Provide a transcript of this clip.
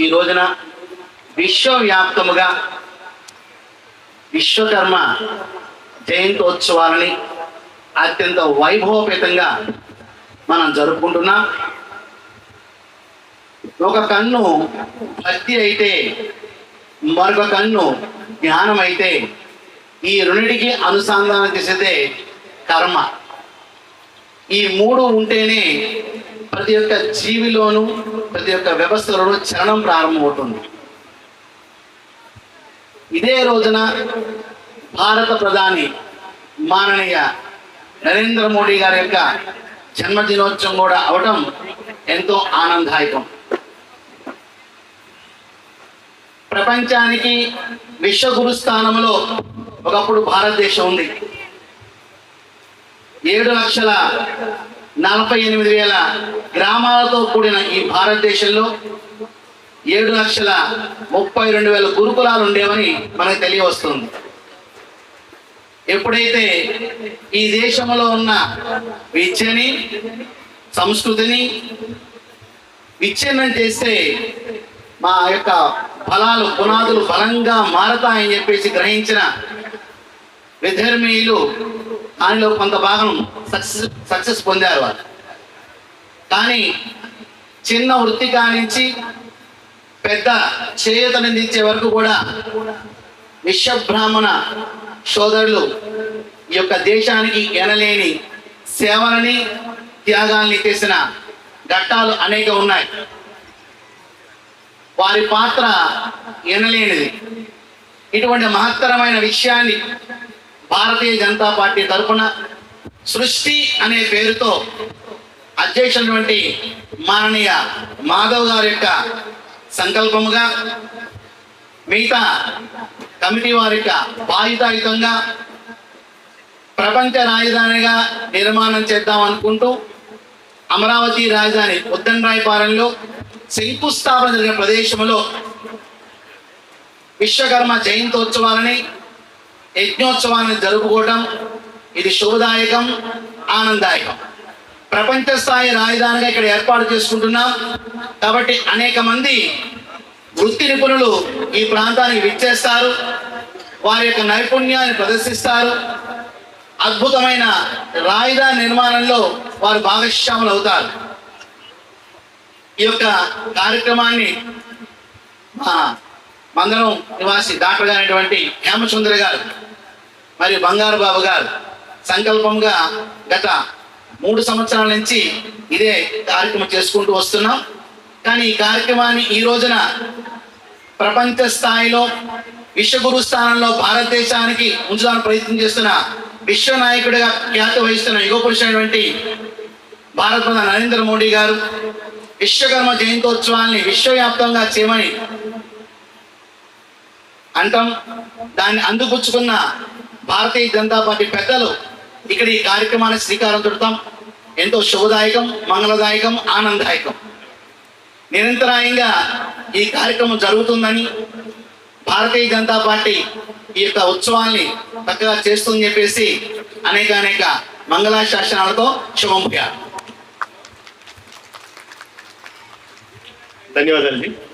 ఈ రోజున విశ్వవ్యాప్తముగా విశ్వకర్మ జయంతోత్సవాలని అత్యంత వైభవపేతంగా మనం జరుపుకుంటున్నాం. ఒక కన్ను భక్తి అయితే మరొక కన్ను జ్ఞానం అయితే ఈ రెండింటికి అనుసంధానం చేసేదే కర్మ. ఈ మూడు ఉంటేనే ప్రతి ఒక్క జీవిలోనూ ప్రతి ఒక్క వ్యవస్థలోనూ చలనం ప్రారంభమవుతుంది. ఇదే రోజున భారత ప్రధాని మాననీయ నరేంద్ర మోడీ గారి యొక్క జన్మదినోత్సవం కూడా అవటం ఎంతో ఆనందదాయకం ప్రపంచానికి విశ్వగురు స్థానంలో ఒకప్పుడు భారతదేశం ఉంది. ఏడు లక్షల నలభై ఎనిమిది వేల గ్రామాలతో కూడిన ఈ భారతదేశంలో ఏడు లక్షల ముప్పై రెండు వేల గురుకులాలు ఉండేవని మనకు తెలియవస్తుంది. ఎప్పుడైతే ఈ దేశంలో ఉన్న విద్యని సంస్కృతిని విచ్ఛిన్నం చేస్తే మా యొక్క ఫలాలు పునాదులు బలంగా మారతాయని చెప్పేసి గ్రహించిన విధర్మీయులు దానిలో కొంత భాగం సక్సెస్ సక్సెస్ పొందారు వాళ్ళు. కానీ చిన్న వృత్తి కానించి పెద్ద చేయూతనందించే వరకు కూడా విశ్వబ్రాహ్మణ సోదరులు ఈ యొక్క దేశానికి ఎనలేని సేవలని త్యాగాల్ని చేసిన ఘట్టాలు అనేక ఉన్నాయి. వారి పాత్ర ఎనలేనిది. ఇటువంటి మహత్తరమైన విషయాన్ని భారతీయ జనతా పార్టీ తరఫున సృష్టి అనే పేరుతో అధ్యక్షుడైనటువంటి మాననీయ మాధవ్ గారి యొక్క సంకల్పముగా మిగతా కమిటీ వారి యొక్క బాధ్యతాయుతంగా ప్రపంచ రాజధానిగా నిర్మాణం చేద్దాం అనుకుంటూ అమరావతి రాజధాని ఉద్దండరాయపాలెంలో శంకుస్థాపన జరిగిన ప్రదేశంలో విశ్వకర్మ జయంతోత్సవాలని యజ్ఞోత్సవాన్ని జరుపుకోవడం ఇది శుభదాయకం ఆనందాయకం ప్రపంచ స్థాయి రాజధానిగా ఇక్కడ ఏర్పాటు చేసుకుంటున్నాం. కాబట్టి అనేక మంది వృత్తి నిపుణులు ఈ ప్రాంతానికి విచ్చేస్తారు. వారి యొక్క నైపుణ్యాన్ని ప్రదర్శిస్తారు. అద్భుతమైన రాజధాని నిర్మాణంలో వారు భాగస్వాములు అవుతారు. ఈ యొక్క కార్యక్రమాన్ని మా మందరం నివాసి డాక్టర్ గారైనటువంటి హేమసుందరి గారు మరియు బంగారు బాబు గారు సంకల్పంగా గత మూడు సంవత్సరాల నుంచి ఇదే కార్యక్రమం చేసుకుంటూ వస్తున్నాం. కానీ ఈ కార్యక్రమాన్ని ఈ రోజున ప్రపంచ స్థాయిలో విశ్వగురు స్థానంలో భారతదేశానికి ఉంచడానికి ప్రయత్నం చేస్తున్న విశ్వ నాయకుడిగా ఖ్యాతి వహిస్తున్న యుగ పురుషుడైనటువంటి భారత ప్రధాని నరేంద్ర మోడీ గారు విశ్వకర్మ జయంతోత్సవాన్ని విశ్వవ్యాప్తంగా చేయమని అంటాం. దాన్ని అందుపుచ్చుకున్న భారతీయ జనతా పార్టీ పెద్దలు ఇక్కడ ఈ కార్యక్రమానికి శ్రీకారం చుడతాం. ఎంతో శుభదాయకం మంగళదాయకం ఆనందదాయకం. నిరంతరాయంగా ఈ కార్యక్రమం జరుగుతుందని భారతీయ జనతా పార్టీ ఈ యొక్క ఉత్సవాల్ని చక్కగా చేస్తుందని చెప్పేసి అనేక అనేక మంగళాశాసనాలతో శుభం ధన్యవాదాలు